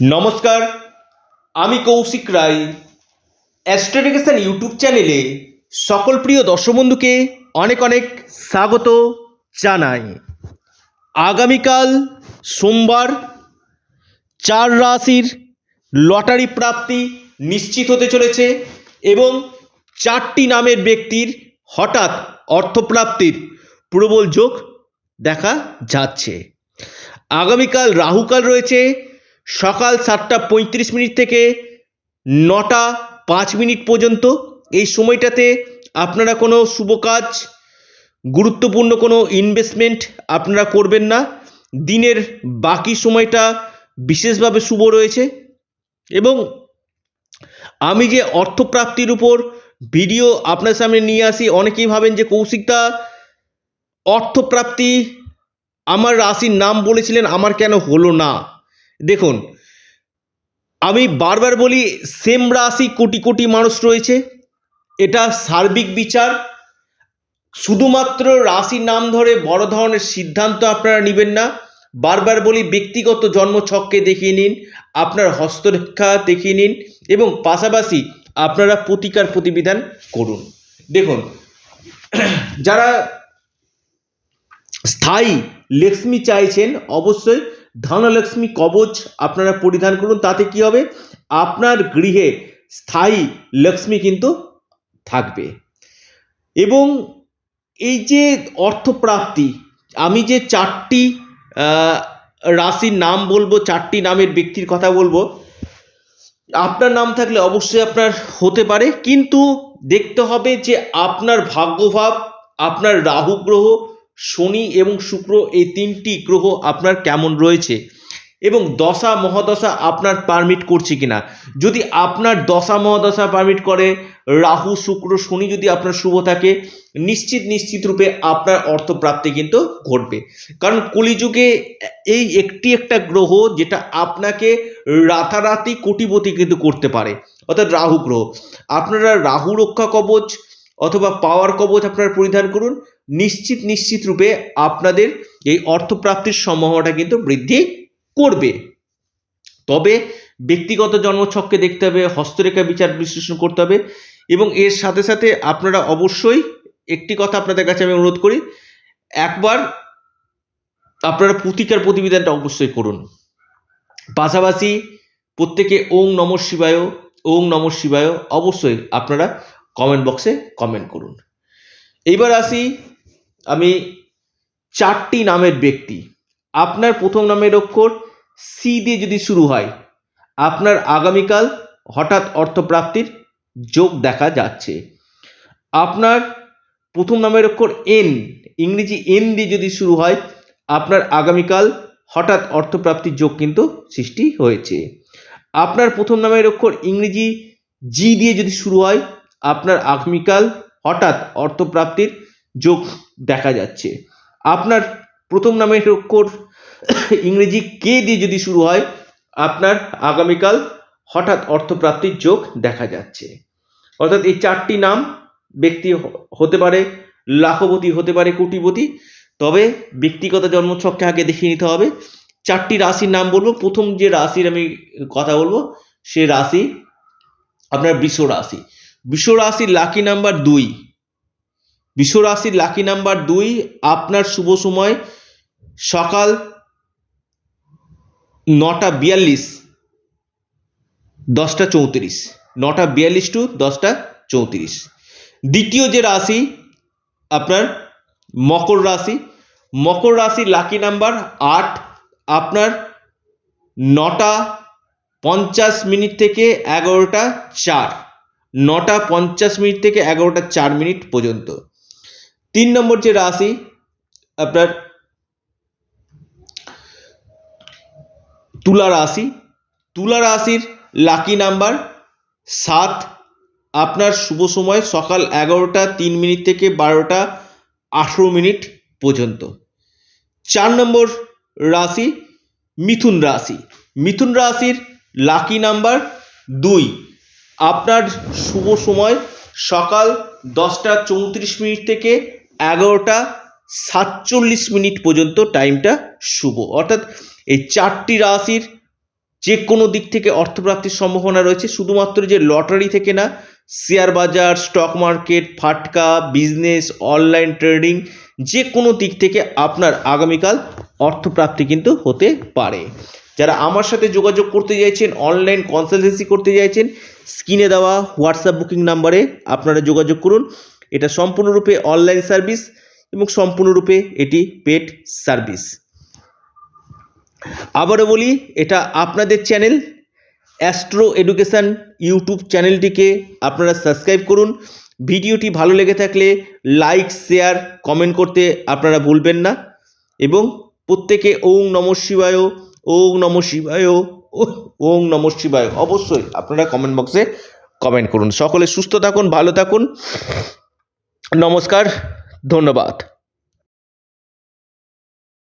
নমস্কার, আমি কৌশিক রায়। অ্যাস্ট্রোডিকেশন ইউটিউব চ্যানেলে সকল প্রিয় দর্শক বন্ধুকে অনেক অনেক স্বাগত জানাই। আগামীকাল সোমবার, চার রাশির লটারি প্রাপ্তি নিশ্চিত হতে চলেছে এবং চারটি নামের ব্যক্তির হঠাৎ অর্থপ্রাপ্তির প্রবল যোগ দেখা যাচ্ছে। আগামীকাল রাহুকাল রয়েছে সকাল সাতটা পঁয়ত্রিশ মিনিট থেকে নটা পাঁচ মিনিট পর্যন্ত। এই সময়টাতে আপনারা কোনো শুভ কাজ, গুরুত্বপূর্ণ কোনো ইনভেস্টমেন্ট আপনারা করবেন না। দিনের বাকি সময়টা বিশেষভাবে শুভ রয়েছে। এবং আমি যে অর্থপ্রাপ্তির উপর ভিডিও আপনার সামনে নিয়ে আসি, অনেকেই ভাবেন যে কৌশিকদা অর্থপ্রাপ্তি আমার রাশির নাম বলেছিলেন, আমার কেন হলো না? দেখুন, আমি বারবার বলি, সেম রাশি কোটি কোটি মানুষ রয়েছে। এটা সার্বিক বিচার। শুধুমাত্র রাশি নাম ধরে বড় ধরনের সিদ্ধান্ত আপনারা নেবেন না। বারবার বলি, ব্যক্তিগত জন্মছককে দেখিয়ে নিন, আপনার হস্তরেখা দেখিয়ে নিন এবং পাশাপাশি আপনারা প্রতিকার প্রতিবিধান করুন। দেখুন, যারা স্থায়ী লক্ষ্মী চাইছেন, অবশ্যই ধনলক্ষ্মী কবচ আপনারা পরিধান করুন, তাতে কি হবে? আপনার গৃহে স্থায়ী লক্ষ্মী কিন্তু থাকবে। এবং এই যে অর্থপ্রাপ্তি, আমি যে চারটি রাশির নাম বলব, চারটি নামের ব্যক্তির কথা বলব, আপনার নাম থাকলে অবশ্যই আপনার হতে পারে। কিন্তু দেখতে হবে যে আপনার ভাগ্যভাব, আপনার রাহু গ্রহ শনি এবং শুক্র এই তিনটি গ্রহ আপনার কেমন রয়েছে? এবং দশা মহাদশা আপনার পারমিট করছে কিনা? যদি আপনার দশা মহাদশা পারমিট করে, রাহু, শুক্র, শনি যদি আপনার শুভ থাকে, নিশ্চিত নিশ্চিত রূপে আপনার অর্থপ্রাপ্তি কিন্তু ঘটবে। কারণ কলিযুগে এই একটি একটা গ্রহ যেটা আপনাকে রাতারাতি কোটিপতি কিন্তু করতে পারে। অর্থাৎ রাহু গ্রহ। আপনারা রাহু রক্ষা কবচ অথবা পাওয়ার কবচ আপনারা পরিধান করুন। নিশ্চিত নিশ্চিত রূপে আপনাদের এই অর্থপ্রাপ্তির সম্ভাবনাটা কিন্তু বৃদ্ধি করবে। তবে ব্যক্তিগত জন্মছককে দেখতে হবে, হস্তরেখা বিচার বিশ্লেষণ করতে হবে এবং এর সাথে সাথে আপনারা অবশ্যই একটি কথা আপনাদের কাছে আমি অনুরোধ করি, একবার আপনারা প্রতিকার প্রতিবিধানটা অবশ্যই করুন। পাশাপাশি প্রত্যেকে ওং নম শিবায়, ওং নম শিবায় অবশ্যই আপনারা কমেন্ট বক্সে কমেন্ট করুন। এইবার আসি আমি চারটি নামের ব্যক্তি। আপনার প্রথম নামের অক্ষর সি দিয়ে যদি শুরু হয়, আপনার আগামীকাল হঠাৎ অর্থপ্রাপ্তির যোগ দেখা যাচ্ছে। আপনার প্রথম নামের অক্ষর এন ইংরেজি এন দিয়ে যদি শুরু হয়, আপনার আগামীকাল হঠাৎ অর্থপ্রাপ্তির যোগ কিন্তু সৃষ্টি হয়েছে। আপনার প্রথম নামের অক্ষর ইংরেজি জি দিয়ে যদি শুরু হয় আপনার আগামীকাল হঠাৎ অর্থপ্রাপ্তির যোগ দেখা যাচ্ছে। আপনার প্রথম নামের অক্ষর ইংরেজি কে দিয়ে যদি শুরু হয়, আপনার আগামীকাল হঠাৎ অর্থপ্রাপ্তির যোগ দেখা যাচ্ছে। অর্থাৎ এই চারটি নাম ব্যক্তি হতে পারে, লাখপতি হতে পারে, কোটিপতি। তবে ব্যক্তিগত জন্মছককে আগে দেখিয়ে নিতে হবে। চারটি রাশির নাম বলব। প্রথম যে রাশির আমি কথা বলব, সে রাশি আপনার বৃষ রাশি। বৃষ রাশির লাকি নাম্বার দুই। বৃষ রাশির লাকি নাম্বার দুই, আপনার শুভ সময় সকাল নটা বিয়াল্লিশ, দশটা চৌত্রিশ। নটা বিয়াল্লিশ টু দশটা চৌত্রিশ। দ্বিতীয় যে রাশি, আপনার মকর রাশি, মকর রাশির লাকি নাম্বার আট, আপনার নটা পঞ্চাশ মিনিট থেকে এগারোটা চার। নটা পঞ্চাশ মিনিট থেকে এগারোটা চার মিনিট পর্যন্ত। তিন নম্বর যে রাশি, আপনার তুলা রাশি, তুলা রাশির লাকি নাম্বার সাত। আপনার শুভ সময় সকাল এগারোটা তিন মিনিট থেকে বারোটা আঠেরো মিনিট পর্যন্ত। চার নম্বর রাশি, মিথুন রাশি। মিথুন রাশির লাকি নাম্বার দুই। আপনার শুভ সময় সকাল দশটা চৌত্রিশ মিনিট থেকে এগারোটা সাতচল্লিশ মিনিট পর্যন্ত টাইমটা শুভ। অর্থাৎ এই চারটি রাশির যে কোনো দিক থেকে অর্থপ্রাপ্তির সম্ভাবনা রয়েছে। শুধুমাত্র যে লটারি থেকে না, শেয়ার বাজার, স্টক মার্কেট, ফাটকা, বিজনেস, অনলাইন ট্রেডিং যে কোনো দিক থেকে আপনার আগামীকাল অর্থপ্রাপ্তি কিন্তু হতে পারে। যারা আমার সাথে যোগাযোগ করতে চাইছেন অনলাইন কনসালটেন্সি করতে চাইছেন স্ক্রিনে দেওয়া হোয়াটসঅ্যাপ বুকিং নাম্বারে আপনারা যোগাযোগ করুন। এটা সম্পূর্ণরূপে অনলাইন সার্ভিস এবং সম্পূর্ণরূপে এটি পেড সার্ভিস আবারও বলি, এটা আপনাদের চ্যানেল অ্যাস্ট্রো এডুকেশান ইউটিউব চ্যানেলটিকে আপনারা সাবস্ক্রাইব করুন। ভিডিওটি ভালো লেগে থাকলে লাইক শেয়ার কমেন্ট করতে আপনারা ভুলবেন না। এবং প্রত্যেকে ওং নম শিবায়, ওং নম শিবায়, ওং নম শিবায়। অবশ্যই আপনারা কমেন্ট বক্সে কমেন্ট করুন। সকলে সুস্থ থাকুন, ভালো থাকুন। নমস্কার, ধন্যবাদ।